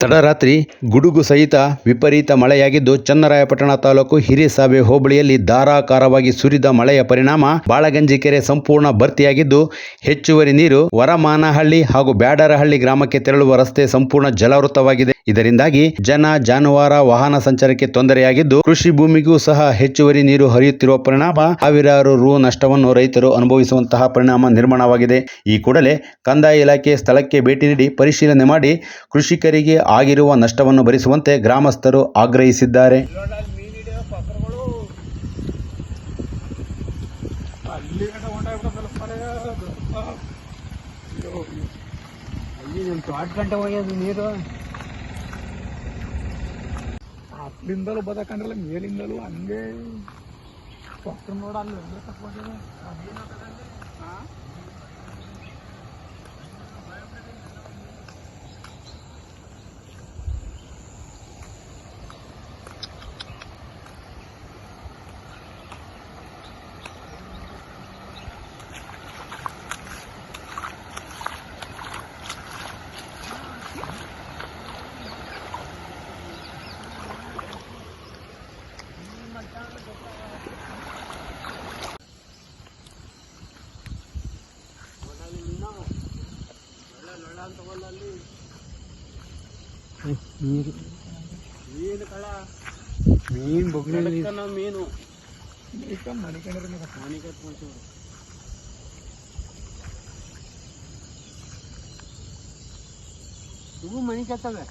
ತಡರಾತ್ರಿ ಗುಡುಗು ಸಹಿತ ವಿಪರೀತ ಮಳೆಯಾಗಿದ್ದು ಚನ್ನರಾಯಪಟ್ಟಣ ತಾಲೂಕು ಹಿರಿಸಾಬೆ ಹೋಬಳಿಯಲ್ಲಿ ಧಾರಾಕಾರವಾಗಿ ಸುರಿದ ಮಳೆಯ ಪರಿಣಾಮ ಬಾಳಗಂಜಿ ಕೆರೆ ಸಂಪೂರ್ಣ ಭರ್ತಿಯಾಗಿದ್ದು ಹೆಚ್ಚುವರಿ ನೀರು ವರಮಾನಹಳ್ಳಿ ಹಾಗೂ ಬ್ಯಾಡರಹಳ್ಳಿ ಗ್ರಾಮಕ್ಕೆ ತೆರಳುವ ರಸ್ತೆ ಸಂಪೂರ್ಣ ಜಲಾವೃತವಾಗಿದೆ. ಇದರಿಂದಾಗಿ ಜನ ಜಾನುವಾರ ವಾಹನ ಸಂಚಾರಕ್ಕೆ ತೊಂದರೆಯಾಗಿದ್ದು ಕೃಷಿ ಭೂಮಿಗೂ ಸಹ ಹೆಚ್ಚುವರಿ ನೀರು ಹರಿಯುತ್ತಿರುವ ಪರಿಣಾಮ ಸಾವಿರಾರು ರು ನಷ್ಟವನ್ನು ರೈತರು ಅನುಭವಿಸುವಂತಹ ಪರಿಣಾಮ ನಿರ್ಮಾಣವಾಗಿದೆ. ಈ ಕೂಡಲೇ ಕಂದಾಯ ಇಲಾಖೆ ಸ್ಥಳಕ್ಕೆ ಭೇಟಿ ನೀಡಿ ಪರಿಶೀಲನೆ ಮಾಡಿ ಕೃಷಿಕರಿಗೆ ಆಗಿರುವ ನಷ್ಟವನ್ನು ಭರಿಸುವಂತೆ ಗ್ರಾಮಸ್ಥರು ಆಗ್ರಹಿಸಿದ್ದಾರೆ. ಎಂಟು ಆರು ಗಂಟೆ ಹೋಗ್ಯದು ನೀರು. ಅಲ್ಲಿಂದಲೂ ಬದಕಂಡ್ರಲ್ಲ ಮೇಲಿಂದಲೂ ಹಂಗೆ. ನೋಡ ಅಲ್ಲಿ ನೀರು ಮೀನು ಕಳ ಮೀನ್ ಬಗ್ಲಿ ನಾವು ಮೀನು ಮಣಿಕಂಡ್ರೆ ಎತ್ಕೊಂತೀವಿ ಇವು ಮನೆ ಕೆತ್ತವೆ.